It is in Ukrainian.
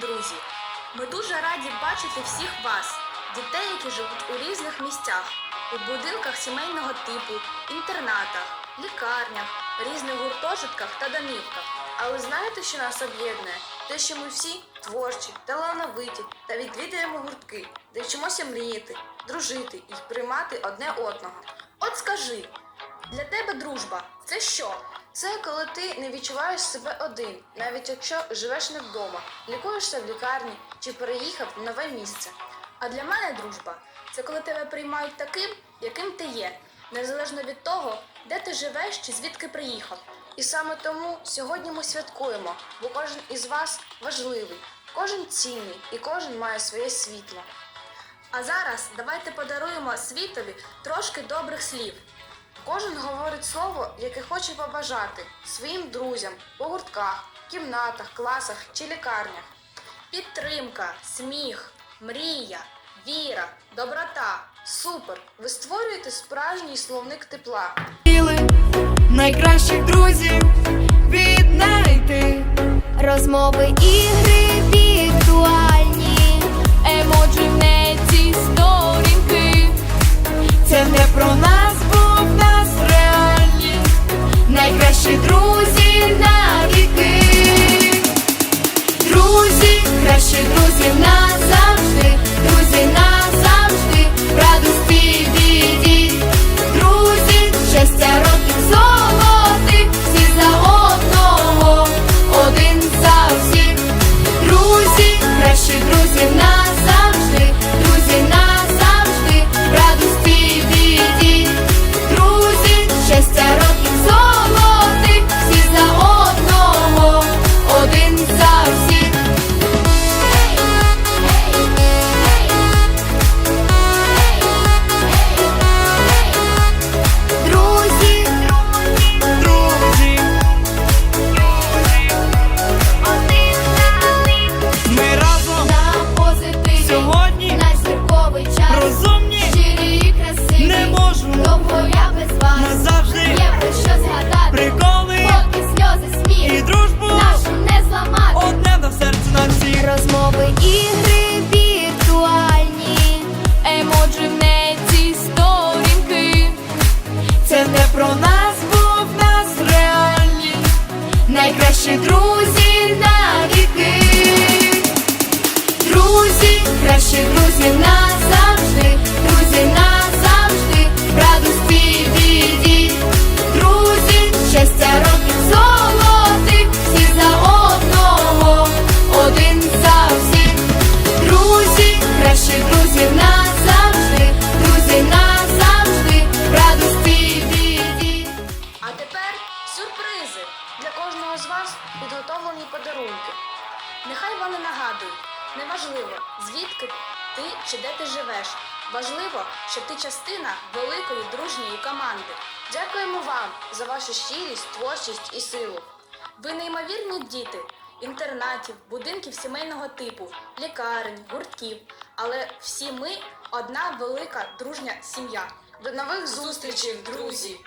Друзі! Ми дуже раді бачити всіх вас, дітей, які живуть у різних місцях, у будинках сімейного типу, інтернатах, лікарнях, різних гуртожитках та домівках. Але знаєте, що нас об'єднує? Те, що ми всі творчі, талановиті та відвідуємо гуртки, де вчимося мріяти, дружити і приймати одне одного. От скажи, для тебе дружба це що? Це коли ти не відчуваєш себе один, навіть якщо живеш не вдома, лікуєшся в лікарні чи переїхав в нове місце. А для мене дружба це коли тебе приймають таким, яким ти є, незалежно від того, де ти живеш чи звідки приїхав. І саме тому сьогодні ми святкуємо, бо кожен із вас важливий, кожен цінний і кожен має своє світло. А зараз давайте подаруємо світові трошки добрих слів. Кожен говорить слово, яке хоче побажати своїм друзям у гуртках, кімнатах, класах чи лікарнях. Підтримка, сміх, мрія, віра, доброта. Супер! Ви створюєте справжній словник тепла. Найкращих друзів віднайти. Розмови, ігри найкращі друзі кожного з вас підготовлені подарунки. Нехай вони нагадують, неважливо, звідки ти чи де ти живеш. Важливо, що ти частина великої дружньої команди. Дякуємо вам за вашу щирість, творчість і силу. Ви неймовірні діти інтернатів, будинків сімейного типу, лікарень, гуртків. Але всі ми одна велика дружня сім'я. До нових зустрічей, друзі!